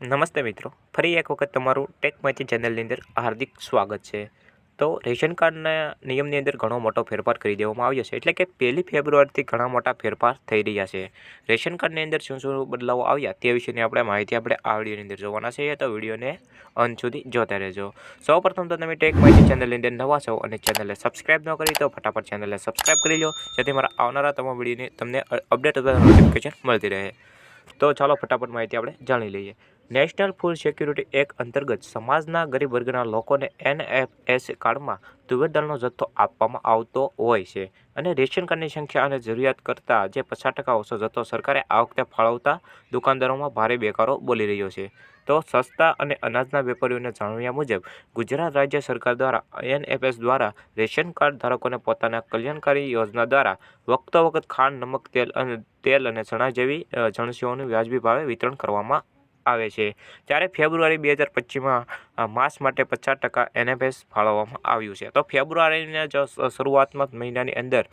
નમસ્તે મિત્રો, ફરી એક વખત તમારું ટેક માહિતી ચેનલની અંદર હાર્દિક સ્વાગત છે. તો રેશન કાર્ડના નિયમની અંદર ઘણો મોટો ફેરફાર કરી દેવામાં આવ્યો છે. એટલે કે પહેલી ફેબ્રુઆરીથી ઘણા મોટા ફેરફાર થઈ રહ્યા છે. રેશન કાર્ડની અંદર શું શું બદલાવો આવ્યા તે વિશેની આપણે માહિતી આપણે આ વિડીયોની અંદર જોવાના છે તો વિડીયોને અંત સુધી જોતા રહેજો. સૌપ્રથમ તો તમે ટેક માહિતી ચેનલની અંદર નવા છો અને ચેનલને સબસ્ક્રાઇબ ન કરી તો ફટાફટ ચેનલને સબસ્ક્રાઈબ કરી લો, જેથી મારા આવનારા તમામ વિડીયોની તમને અપડેટ અથવા નોટિફિકેશન મળતી રહે. તો ચાલો ફટાફટ માહિતી આપણે જાણી લઈએ. નેશનલ ફૂડ સિક્યુરિટી એક્ટ અંતર્ગત સમાજના ગરીબ વર્ગના લોકોને એનએફએસ કાર્ડમાં તુવેર દાળનો જથ્થો આપવામાં આવતો હોય છે અને રેશન કાર્ડની સંખ્યા અને જરૂરિયાત કરતાં જે પચાસ ટકા ઓછો જથ્થો સરકારે આ વખતે ફાળવતા દુકાનદારોમાં ભારે બેકારો બોલી રહ્યો છે. તો સસ્તા અને અનાજના વેપારીઓને જાણવ્યા મુજબ, ગુજરાત રાજ્ય સરકાર દ્વારા એનએફએસ દ્વારા રેશન કાર્ડ ધારકોને પોતાના કલ્યાણકારી યોજના દ્વારા વખતો વખત ખાંડ, નમક, તેલ અને તેલ અને ચણા જેવી જણસીઓનું વ્યાજબી ભાવે વિતરણ કરવામાં આવે છે. ત્યારે ફેબ્રુઆરી બે હજાર પચીસમાં માસ માટે પચાસ ટકા એનએફએસ ફાળવવામાં આવ્યું છે. તો ફેબ્રુઆરીના જ શરૂઆતમાં મહિનાની અંદર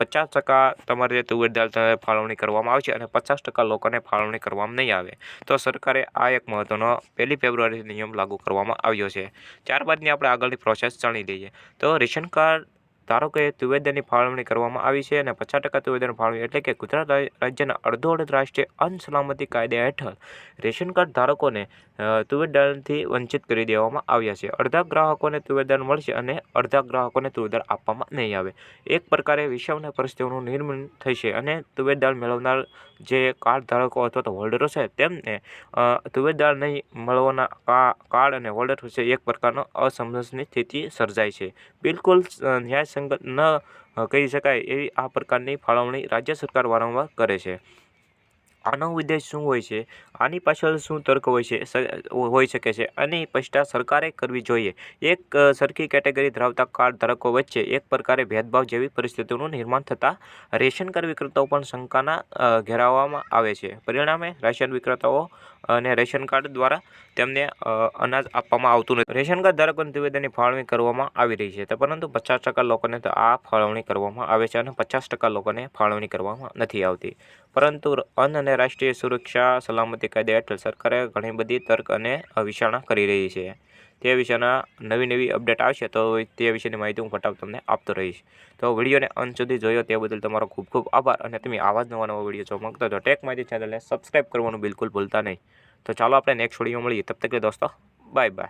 પચાસ ટકા તમારે જે તુવેર દાળ ફાળવણી કરવામાં આવશે અને પચાસ ટકા લોકોને ફાળવણી કરવામાં નહીં આવે. તો સરકારે આ એક મહત્ત્વનો પહેલી ફેબ્રુઆરી નિયમ લાગુ કરવામાં આવ્યો છે. ત્યારબાદની આપણે આગળની પ્રોસેસ જાણી લઈએ. તો રેશન કાર્ડ ધારો કે તુવેદરની ફાળવણી કરવામાં આવી છે અને પચાસ ટકા તુવેદન ફાળવણી એટલે કે ગુજરાત રાજ્યના અડધો અડધ રાષ્ટ્રીય અન્ન સલામતી કાયદા હેઠળ રેશન કાર્ડ ધારકોને અ, વંચિત કરી દેવામાં આવ્યા છે. અડધા ગ્રાહકોને તુવેર મળશે અને અડધા ગ્રાહકોને તુવેદાન આપવામાં નહીં આવે. એક પ્રકારે વિષમના પરિસ્થિતિઓનું નિર્માણ થશે અને તુવેદાળ મેળવનાર જે કાર્ડ ધારકો અથવા તો હોલ્ડરો છે, તેમને દાળ નહીં મળવાના કાર્ડ અને હોલ્ડર વચ્ચે એક પ્રકારનો અસમંજસની સ્થિતિ સર્જાય છે. બિલકુલ ન્યાય ન્યાયસંગત ન કહી શકાય એવી આ પ્રકારની ફાળવણી રાજ્ય સરકાર વારંવાર કરે છે. આનો ઉદ્દેશ શું હોય છે? આની પાછળ શું તર્ક હોય છે? હોઈ શકે છે? અને સ્પષ્ટતા સરકારે કરવી જોઈએ. એક સરખી કેટેગરી ધરાવતા કાર્ડ ધારકો વચ્ચે એક પ્રકારે ભેદભાવ જેવી પરિસ્થિતિનું નિર્માણ થતાં રેશન કાર્ડ વિક્રેતાઓ પણ શંકાના ઘેરાવવામાં આવે છે. પરિણામે, રાશન વિક્રેતાઓ અને રેશન કાર્ડ દ્વારા તેમને અનાજ આપવામાં આવતું નથી. રેશન કાર્ડ ધારકોને નિવેદનની ફાળવણી કરવામાં આવી રહી છે. પરંતુ પચાસ ટકા લોકોને તો આ ફાળવણી કરવામાં આવે છે અને પચાસ ટકા લોકોને ફાળવણી કરવામાં નથી આવતી. પરંતુ અન્ન અને રાષ્ટ્રીય સુરક્ષા સલામતી કાયદા હેઠળ સરકારે ઘણી બધી તર્ક અને વિચારણા કરી રહી છે. તે વિશેના નવી નવી અપડેટ આવશે તો તે વિશેની માહિતી હું ફટાફટ તમને આપતો રહીશ. તો વિડીયોને અંત સુધી જોયો તે બદલ તમારો ખૂબ ખૂબ આભાર અને તમે આવા જ નવા નવા વીડિયો જોવા માંગતા તો ટેક માહિતી ચેનલને સબસ્ક્રાઈબ કરવાનું બિલકુલ ભૂલતા નહીં. તો ચાલો આપણે નેક્સ્ટ વીડિયો મળીએ. તબ તક દોસ્તો બાય બાય